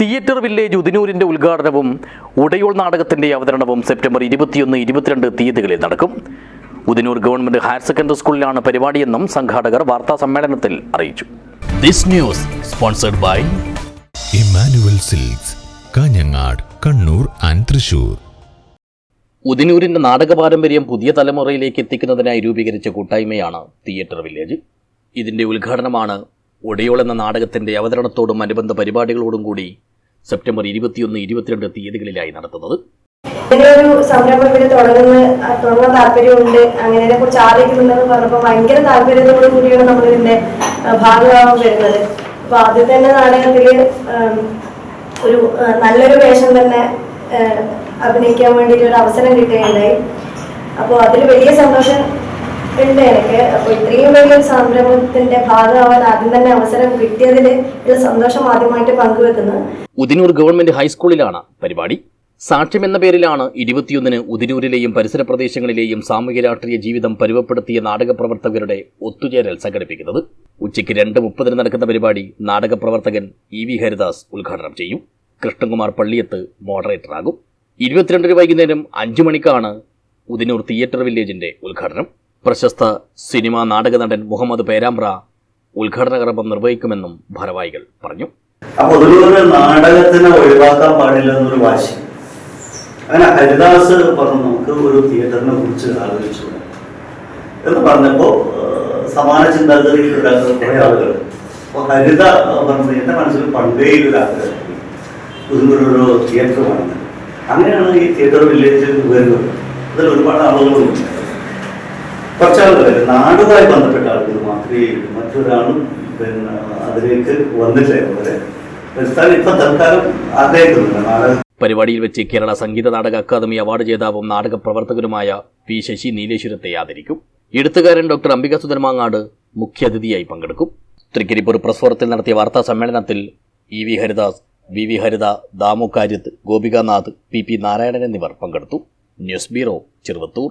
Theatre village ഉദിനൂരിന്റെ ഉദ്ഘാടനവും ഉടയോൾ നാടകത്തിന്റെ അവതരണവും സെപ്റ്റംബർ ഇരുപത്തിയൊന്ന് ഇരുപത്തിരണ്ട് തീയതികളിൽ നടക്കും. ഉദിനൂർ ഗവൺമെന്റ് ഹയർ സെക്കൻഡറി സ്കൂളിലാണ് പരിപാടിയെന്നും സംഘാടകർ വാർത്താ സമ്മേളനത്തിൽ അറിയിച്ചു. This news sponsored by Emmanuel Silks Kanhangad Kannur and Thrissur. ഉദിനൂരിന്റെ നാടക പാരമ്പര്യം പുതിയ തലമുറയിലേക്ക് എത്തിക്കുന്നതിനായി രൂപീകരിച്ച കൂട്ടായ്മയാണ് തിയേറ്റർ വില്ലേജ്. ഇതിന്റെ ഉദ്ഘാടനമാണ് ഒടയോൾ എന്ന നാടകത്തിന്റെ അവതരണത്തോടും അനുബന്ധ പരിപാടികളോടും കൂടി സെപ്റ്റംബർ ഇരുപത്തിയൊന്ന് ഇരുപത്തിരണ്ട് തീയതികളിലായി നടത്തുന്നത്. ഒരു ഇവിടെ അങ്ങനെ വരുന്നത്. ആദ്യം തന്നെ ഒരു നല്ലൊരു വേഷം തന്നെ അഭിനയിക്കാൻ വേണ്ടിയിട്ട് ഒരു അവസരം കിട്ടുകയുണ്ടായി. അപ്പോൾ അതിൽ വലിയ സന്തോഷം ഉണ്ട്. എനിക്ക് അപ്പോൾ ഇത്രയും വലിയൊരു സംരംഭത്തിന്റെ ഭാഗമാവാൻ ആദ്യം തന്നെ അവസരം കിട്ടിയതിൽ സന്തോഷം ആദ്യമായിട്ട് പങ്കുവെക്കുന്നു. ഉദിനൂർ ഗവൺമെന്റ് ഹൈസ്കൂളിലാണ് പരിപാടി. സാക്ഷ്യം എന്ന പേരിലാണ് ഇരുപത്തിയൊന്നിന് ഉദിനൂരിലെയും പരിസര പ്രദേശങ്ങളിലെയും സാമൂഹ്യ രാഷ്ട്രീയ ജീവിതം പരുവപ്പെടുത്തിയ നാടക പ്രവർത്തകരുടെ ഒത്തുചേരൽ സംഘടിപ്പിക്കുന്നത്. ഉച്ചയ്ക്ക് രണ്ട് മുപ്പതിന് നടക്കുന്ന പരിപാടി നാടക പ്രവർത്തകൻ ഇ വി ഹരിദാസ് ഉദ്ഘാടനം ചെയ്യും. കൃഷ്ണകുമാർ പള്ളിയത്ത് മോഡറേറ്ററാകും. ഇരുപത്തിരണ്ടിന് വൈകുന്നേരം അഞ്ചു മണിക്കാണ് ഉദിനൂർ തിയേറ്റർ വില്ലേജിന്റെ ഉദ്ഘാടനം. പ്രശസ്ത സിനിമാ നാടക നടൻ മുഹമ്മദ് പേരാമ്പ്ര ഉദ്ഘാടന കർമ്മം നിർവഹിക്കുമെന്നും ഭാരവാഹികൾ പറഞ്ഞു. അപ്പൊ ഒരു നാടകത്തിനെ ഒഴിവാക്കാൻ പാടില്ല എന്നൊരു വാശി. അങ്ങനെ ഹരിദാസ് പറഞ്ഞു നമുക്ക് ഒരു തിയേറ്ററിനെ കുറിച്ച് ആലോചിച്ചു എന്ന് പറഞ്ഞപ്പോ ഏഹ്, സമാന ചിന്താഗതിയിലുള്ള കുറെ ആളുകൾ. അപ്പൊ ഹരിത പറഞ്ഞത് എന്റെ മനസ്സിൽ പണ്ടേ ഒരു ആഗ്രഹം ഒരു തിയേറ്റർ വേണം അങ്ങനെയാണ് ഈ തിയേറ്റർ വില്ലേജിൽ വരുന്നത്. അതിൽ ഒരുപാട് ആളുകളുണ്ട്. കുറച്ച് ആളുകൾ നാടുമായി ബന്ധപ്പെട്ട ആളുകൾ മാത്രമേ മറ്റൊരാളും പിന്നെ അതിലേക്ക് വന്നിട്ടില്ല ഇപ്പൊ തൽക്കാലം അദ്ദേഹത്തിനുണ്ട് നാടക പരിപാടിയിൽ വെച്ച് കേരള സംഗീത നാടക അക്കാദമി അവാർഡ് ജേതാവും നാടക പ്രവർത്തകനുമായ പി ശശി നീലേശ്വരത്തെ ആദരിക്കും. എഴുത്തുകാരൻ ഡോക്ടർ അംബിക സുധർമാങ്ങാട് മുഖ്യാതിഥിയായി പങ്കെടുക്കും. തൃക്കരിപ്പൂർ പ്രസ് ഫോറത്തിൽ നടത്തിയ വാർത്താ സമ്മേളനത്തിൽ E V Haridas V V Haritha Damu Karyath Gopikanath P P Narayanan എന്നിവർ പങ്കെടുത്തു. News bureau Cheruvathur.